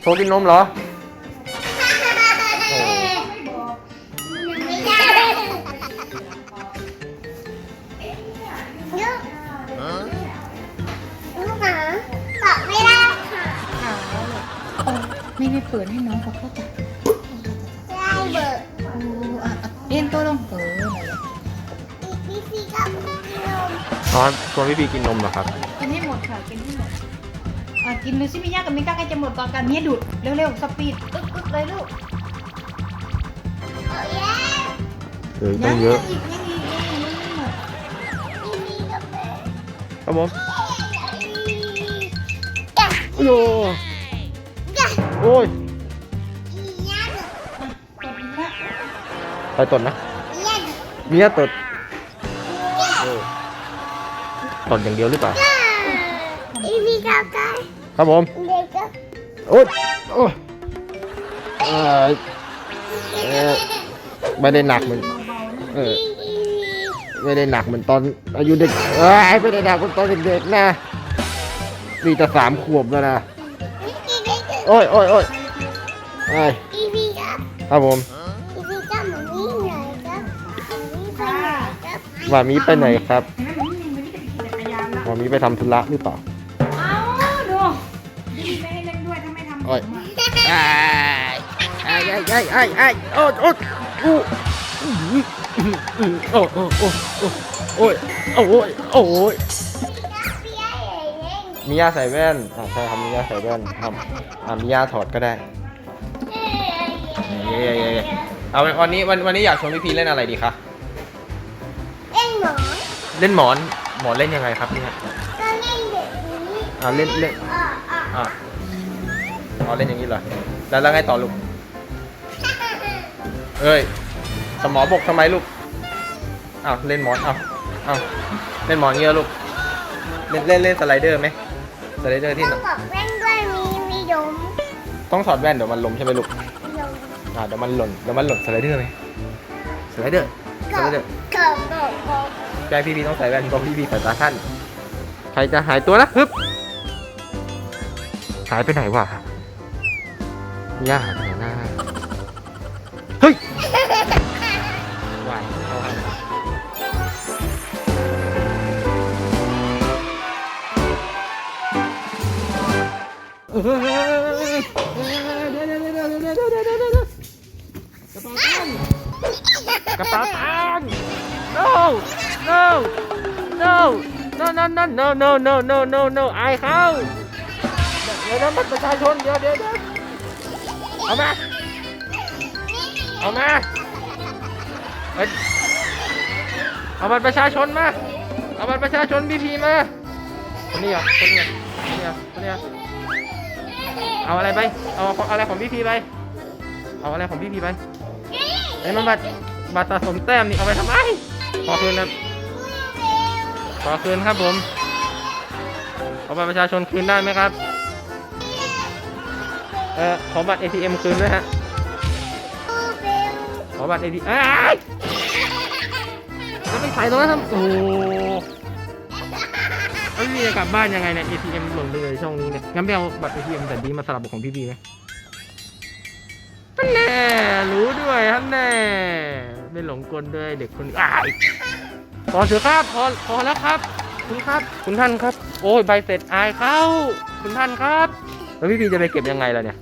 โชว์กินนมเหรอโอ้ไม่ได้ลูกลูกหมาตอบไม่ได้ค่ะไม่ไม่เปิดให้น้องเขาเข้าใจได้เบอร์โอ้อะอะเอ็นตัวลงเออนั่นแหละอีกพี่พี่ก็กินนมอ๋อชวนพี่พีกินนมเหรอครับ กินให้หมดค่ะกินให้หมด อะกินเลยสิมิยากับมิก้าใกล้จะหมดก่อนกันเมียดูดเร็วๆสปีดอึ๊กอึ๊กเลยลูกโอ้ยเออต้องเยอะงอีกยังอีกยังอีกยังไม่หมดพี่พี่ก็เป็นครับผมจ้ะโอ้โหจ้ะโอ้ยอีย่าดุกละไปตดนะอีย่าดุเมียตดเออตดอย่างเดียวหรือเปล่าจ้ะอีพี่ก็ได้ ครับผมเด็กก็โอ๊ยโอ้ยเอ่อเอ่อไม่ได้หนักเหมือนเอออีไม่ได้หนักเหมือนตอนอายุเด็กเอ้ยไม่ได้หนักเหมือนตอนเด็กๆนะนี่จะสามขวบแล้วนะพี่เด็กก็โอ้ยโอ้ยโอ้ยไอ้ยอีพี่ก็ครับผมอีพี่ก็เหมือนนี่ไงครับนี่ไปไหนครับว่ามีไปไหนครับเห็นไหมมันไม่มีมันไม่ได้ขี่จักรยานละว่ามีไปทำธุระหรือเปล่าเอา อ้ยไอ้ไอ้ไอ้ไอ้ไอ้โอ้โอ้โอ้โอ้โอ้โโอ้ยโอ้ยโอ้ยมียาใส่แว่นอ่าใช่ครับมียาใส่แว่นครับอ่ามียาถอดก็ได้เย้เย้เย้เอาวันนี้วันวันนี้อยากชวนพี่พีเล่นอะไรดีคะเล่นหมอนเล่นหมอนหมอนเล่นยังไงครับเนี่ยก็เล่นแบบนี้อ่าเล่นเล่นอ่า อ่าอ่าอ๋อเล่นอย่างนี้เหรอ แล้วแล้วไงต่อลูก เอ้ย สมอบกทำไมลูกอ้าวเล่นหมอนอ้าวอ้าวเล่นหมอนเงี้ยลูก เล่นเล่นเล่นสไลเดอร์ไหมสไลเดอร์ที่ต้องบอกแว่นด้วยมีมียมต้องถอดแว่นเดี๋ยวมันล้มใช่ไหมลูก ยมอ่าเดี๋ยวมันหล่นเดี๋ยวมันหล่นสไลเดอร์ไหมสไลเดอร์สก็ไลเดอร์ก็บอกบอกแกพี่พีต้องใส่แว่นเพราะพี่พีสายตาสั้นใครจะหายตัวนะฮึบหายไปไหนวะ ย่าหายไปไหนหน้าเฮ้ยวายเข้าให้เฮ้ยเดี๋ยวเดี๋ยวเดี๋ยวเดี๋ยวเดี๋ยวเดี๋ยวเดี๋ยวเดี๋ยวเดี๋ยวกระเป๋าตังค์ no no no no no no no no no no no no อายเขาเดี๋ยวนะบัตรประชาชนเดี๋ยวเดี๋ยวเดี๋ยว เอามา เอามา เอาบัตรประชาชนมา เอาบัตรประชาชนพี่พีมา คนนี้เหรอะคนนี้เหรอะคนนี้เหรอะคนนี้เหรอะเอาอะไรไป เอาเอาอะไรของพี่พีไป เอาอะไรของพี่พีไปไอ้ยมันบัตรบัตรสะสมแต้มนี่เอาไปทำไม ขอคืนนะขอคืนครับผมขอาบัตรประชาชนคืนได้ไหมครับ ออขอบัตร ATM คืนด้วยฮะ ขอบัตร ATM อ้ายแล้วไปใส่ตรงนั้นทำโอ้โหแล้วพี่จะกลับบ้านยังไงเนี่ย ATM หล่นไปเลยช่องนี้เนี่ย งั้นไปเอาบัตร ATM แต่ดีมาสลับกับของพี่บีไหมท่านแน่รู้ด้วยท่านแน่ ไม่หลงกลด้วยเด็กคนนี้อ้ายพอเถอะครับพอพอแล้วครับ คุณครับ คุณท่านครับ โอ้ยใบเสร็จอายเข้า คุณท่านครับ แล้วพี่บีจะไปเก็บยังไงล่ะเนี่ย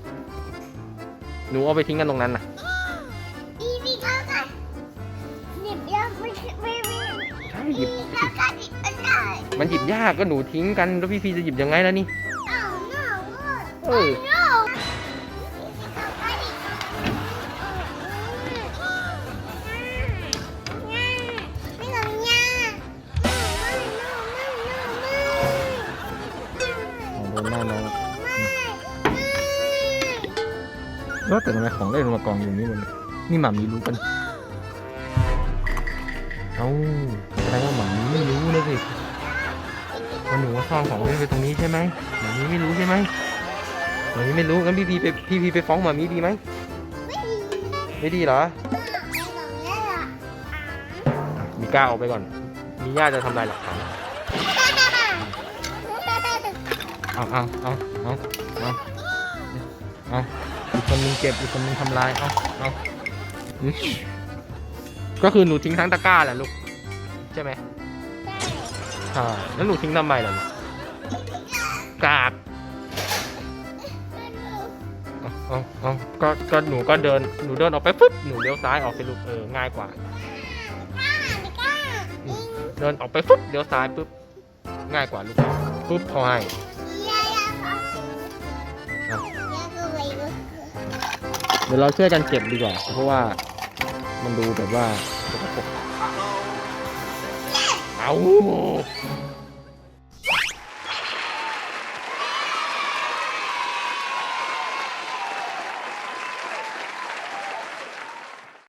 หนูเอาไปทิ้งกันตรงนั้นนะอีพีเข้ากันหยิบยากไม่ไม่ไม่ใช่หยิบเข้ากันหยิบไม่ได้มันหยิบยากก็หนูทิ้งกันแล้วพี่พีจะหยิบยังไงล่ะนี่อ้าวน้าว่าเออน้าเข้ากันอีกไม่หลงย่าโดนหน้าน้อง แล้วแต่ทำไมของเล่นมากองอยู่นี่มันนี่หมามีรู้กันเอ้าแสดงว่าหมามีไม่รู้นะสิว่าหนูว่าซ่อนของเล่นไปตรงนี้ใช่ไหมหมามีไม่รู้ใช่ไหมหมามีไม่รู้งั้นพี่พีไปพี่พีไปฟ้องหมามีดีไหมไม่ดีเหรอมีก้าออกไปก่อน มีญาติจะทำลายหลักฐานเอาเอาเอาเอาเอาเอาอีกคนนึงเก็บอีกคนนึงทำลายเอาเอาอืมก็คือหนูทิ้งทั้งตะกร้าแหละลูกใช่ไหมได้ใช่แล้วหนูทิ้งทำไมล่ะลูกกราบเอาเอาเอาก็ก็หนูก็เดินหนูเดินออกไปปุ๊บหนูเลี้ยวซ้ายออกไปลูกเออง่ายกว่าก้าไม่กล้าอิงเดินออกไปปุ๊บเลี้ยวซ้ายปุ๊บง่ายกว่าลูกปุ๊บเขาให้ เดี๋ยวเราช่วยกันเก็บดีกว่า เพราะว่ามันดูแบบว่าเอา